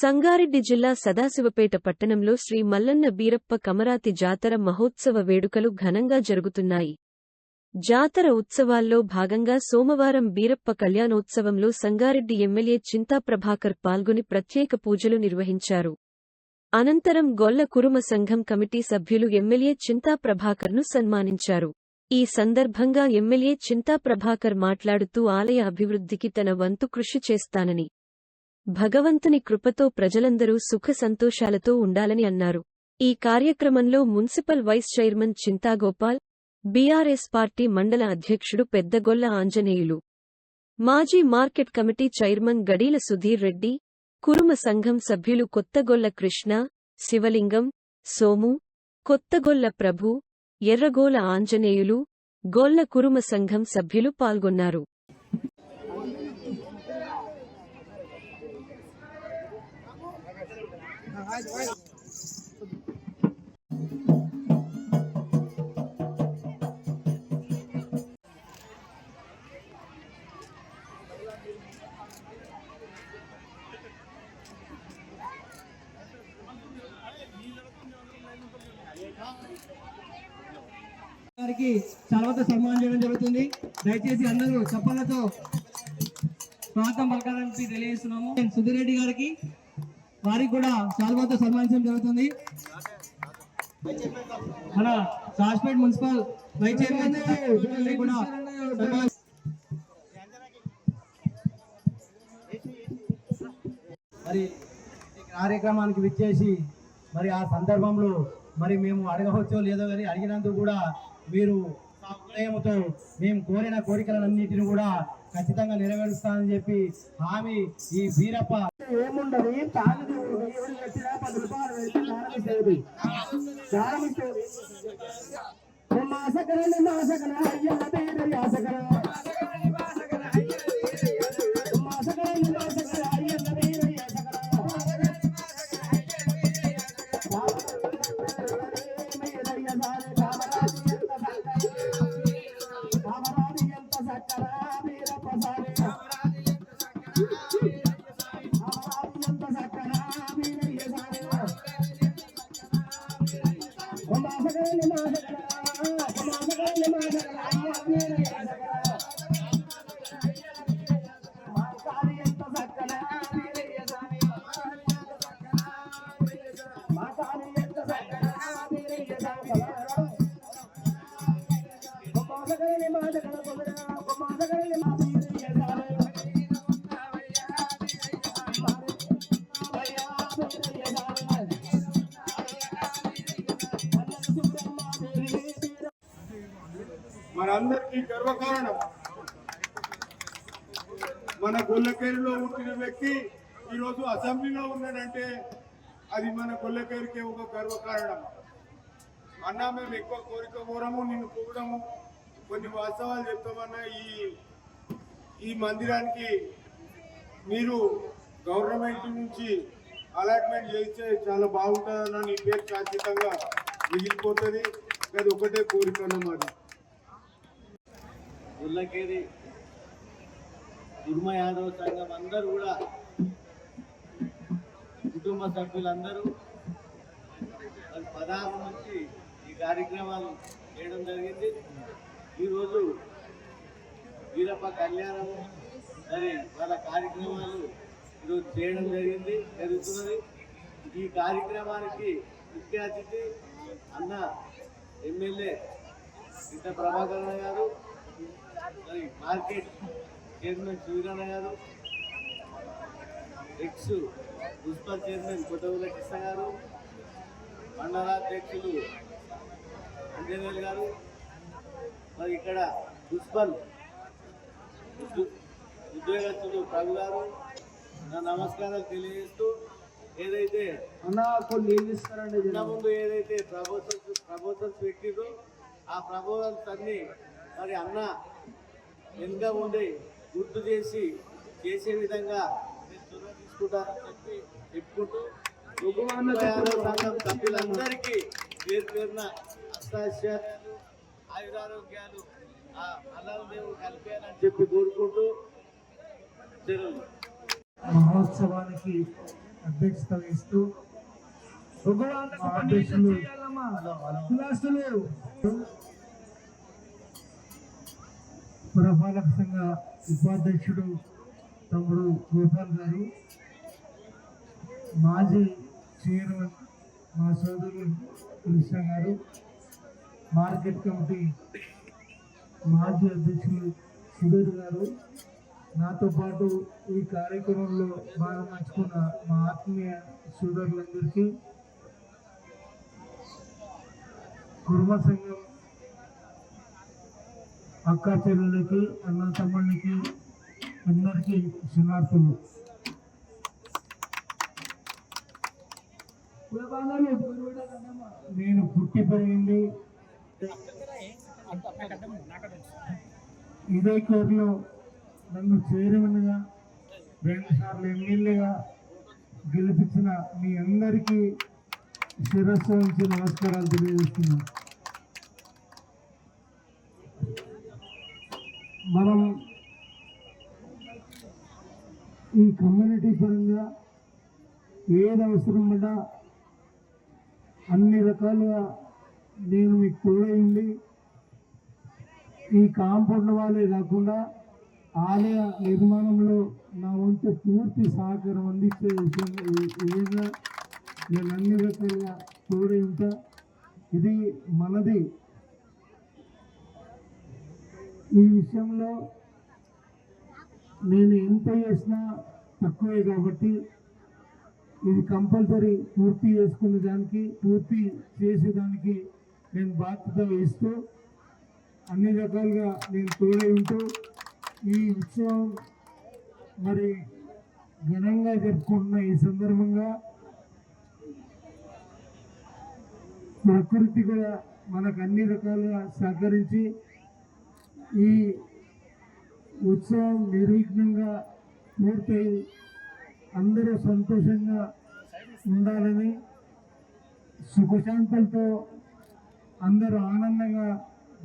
సంగారెడ్డి జిల్లా సదాశివపేట పట్టణంలో శ్రీ మల్లన్న బీరప్ప కమరాతి జాతర మహోత్సవ వేడుకలు ఘనంగా జరుగుతున్నాయి. జాతర ఉత్సవాల్లో భాగంగా సోమవారం బీరప్ప కళ్యాణోత్సవంలో సంగారెడ్డి ఎమ్మెల్యే చింతా ప్రభాకర్ పాల్గొని ప్రత్యేక పూజలు నిర్వహించారు. అనంతరం గొల్ల కురుమ సంఘం కమిటీ సభ్యులు ఎమ్మెల్యే చింతా ప్రభాకర్ను సన్మానించారు. ఈ సందర్భంగా ఎమ్మెల్యే చింతా ప్రభాకర్ మాట్లాడుతూ ఆలయ అభివృద్ధికి తన వంతు కృషి చేస్తానని భగవంతుని కృపతో ప్రజలందరూ సుఖ సంతోషాలతో ఉండాలని అన్నారు. ఈ కార్యక్రమంలో municipal vice chairman Chinta Gopal BRS party మండల అధ్యక్షుడు పెద్దగొల్ల ఆంజనేయులు మాజీ market committee chairman Gadeela Sudheer Reddy Kuruma సంఘం సభ్యులు కొత్తగొల్ల కృష్ణ శివలింగం సోము కొత్తగొల్ల ప్రభు ఎర్రగోల ఆంజనేయులు గొల్ల కురుమ సంఘం సభ్యులు పాల్గొన్నారు. గారికి తర్వాత సన్మానం చేయడం జరుగుతుంది. దయచేసి అందరూ చప్పలతో స్వాగతం పలకాలని తెలియజేస్తున్నాము. నేను సుధీర్ రెడ్డి గారికి వారికి కూడా చలవతో సన్మానించడం జరుగుతుంది. మన సాస్పేట్ మున్సిపల్ వైస్ చైర్మన్ కూడా మరి ఈ కార్యక్రమానికి విచ్చేసి మరి ఆ సందర్భంలో మరి మేము అడగవచ్చో లేదో కానీ అడిగినందుకు కూడా మీరు హృదయంతో మేము కోరిన కోరికలన్నింటిని కూడా ఖచ్చితంగా నెరవేరుస్తానని చెప్పి హామీ ఈ వీరప్ప ఏముండదు తాను ఎవరు పెట్టినా పది రూపాయలు పెట్టి దానం ఇచ్చేది దానం ఇచ్చేది మాసకర మాసకర మనందరికీ గర్వకారణం. మన గొల్లకేరులో ఉంటున్న వ్యక్తి ఈరోజు అసెంబ్లీలో ఉన్నాడంటే అది మన గొల్లకేరుకే ఒక గర్వకారణం. అన్నా మేము ఎక్కువ కోరిక కోరము నిన్ను పొగడము కొన్ని వాస్తవాలు చెప్తామన్నా ఈ ఈ మందిరానికి మీరు గవర్నమెంట్ నుంచి అలాట్మెంట్ చేస్తే చాలా బాగుంటుందన్న నీ పేరు ఖచ్చితంగా మిగిలిపోతుంది. అది ఒకటే కోరిక అన్నమాట. ఉల్లకేరి కుర్మ యాదవ్ సంఘం అందరూ కూడా కుటుంబ సభ్యులందరూ పదహారు నుంచి ఈ కార్యక్రమాలు చేయడం జరిగింది. ఈరోజు వీరప్ప కళ్యాణము మరి వాళ్ళ కార్యక్రమాలు ఈరోజు చేయడం జరిగింది జరుగుతున్నది. ఈ కార్యక్రమానికి ముఖ్య అతిథి అన్న ఎమ్మెల్యే ఇంత ప్రభాకరణ గారు మరి మార్కెట్ చైర్మన్ సూర్యన్న గారు ex municipal chairman Kottavula Krishna గారు మండలాధ్యక్షులు అంజనేయులు గారు మరి ఇక్కడ ఉద్యో- ఉద్యోగస్తులు ప్రభు గారు నా నమస్కారాలు తెలియజేస్తూ ఏదైతే కొన్ని ఏం ముందు ఏదైతే ప్రపోజల్స్ ప్రపోజల్స్ పెట్టిరో ఆ ప్రపోజల్స్ అన్ని మరి అన్న వెనుక ఉండి గుర్తు చేసి చేసే విధంగా చొరవ తీసుకుంటానని చెప్పి చెప్పుకుంటూ సంఘం సభ్యులందరికీ పేరు పేరున అష్టాశ్చర్యాలు ఆయురారోగ్యాలు ఆ అల్లాహ్ దేవుడు కలిపేయాలని చెప్పి కోరుకుంటూ సెలవు మహోత్సవానికి అధ్యక్షత వహిస్తూ అధ్యక్షులు పురపాలక సంఘ ఉపాధ్యక్షుడు తమ్ముడు గోపాల్ గారు మాజీ చైర్మన్ మా సోదరులు కృష్ణ గారు మార్కెట్ కమిటీ మాజీ అధ్యక్షులు సుధీర్ గారు నాతో పాటు ఈ కార్యక్రమంలో భాగం పంచుకున్న మా ఆత్మీయ సోదరులందరికీ కుర్మ సంఘం అక్క చెల్లెలకి అన్న తమ్ముళ్ళకి అందరికీ శనార్థులు నేను పుట్టి పెరిగింది ఇదే కోర్టులో నన్ను చైర్మన్గా రెండు సార్లు ఎమ్మెల్యేగా గెలిపించిన మీ అందరికీ శిరస్సు నుంచి నమస్కారాలు తెలియజేస్తున్నాను మనం ఈ కమ్యూనిటీ పరంగా ఏది అవసరం పడ్డా అన్ని రకాలుగా నేను మీకు తోడైంది ఈ కాంపౌండ్ వాళ్ళే కాకుండా ఆలయ నిర్మాణంలో నా వంతు పూర్తి సహకారం అందించే విధంగా నేను అన్ని రకాలుగా తోడై ఉంటా. ఇది మనది. ఈ విషయంలో నేను ఎంత చేసినా తక్కువే కాబట్టి ఇది కంపల్సరీ పూర్తి చేసుకునే దానికి పూర్తి చేసేదానికి నేను బాధ్యత వహిస్తూ అన్ని రకాలుగా నేను తోడై ఉంటూ ఈ ఉత్సవం మరి ఘనంగా జరుపుకుంటున్న ఈ సందర్భంగా ప్రకృతి కూడా మనకు అన్ని రకాలుగా సహకరించి ఈ ఉత్సవం నిర్విఘ్నంగా పూర్తయి అందరూ సంతోషంగా ఉండాలని సుఖశాంతులతో అందరూ ఆనందంగా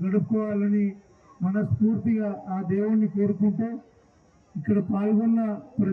గడుపుకోవాలని మనస్ఫూర్తిగా ఆ దేవుణ్ణి కోరుకుంటూ ఇక్కడ పాల్గొన్న ప్ర-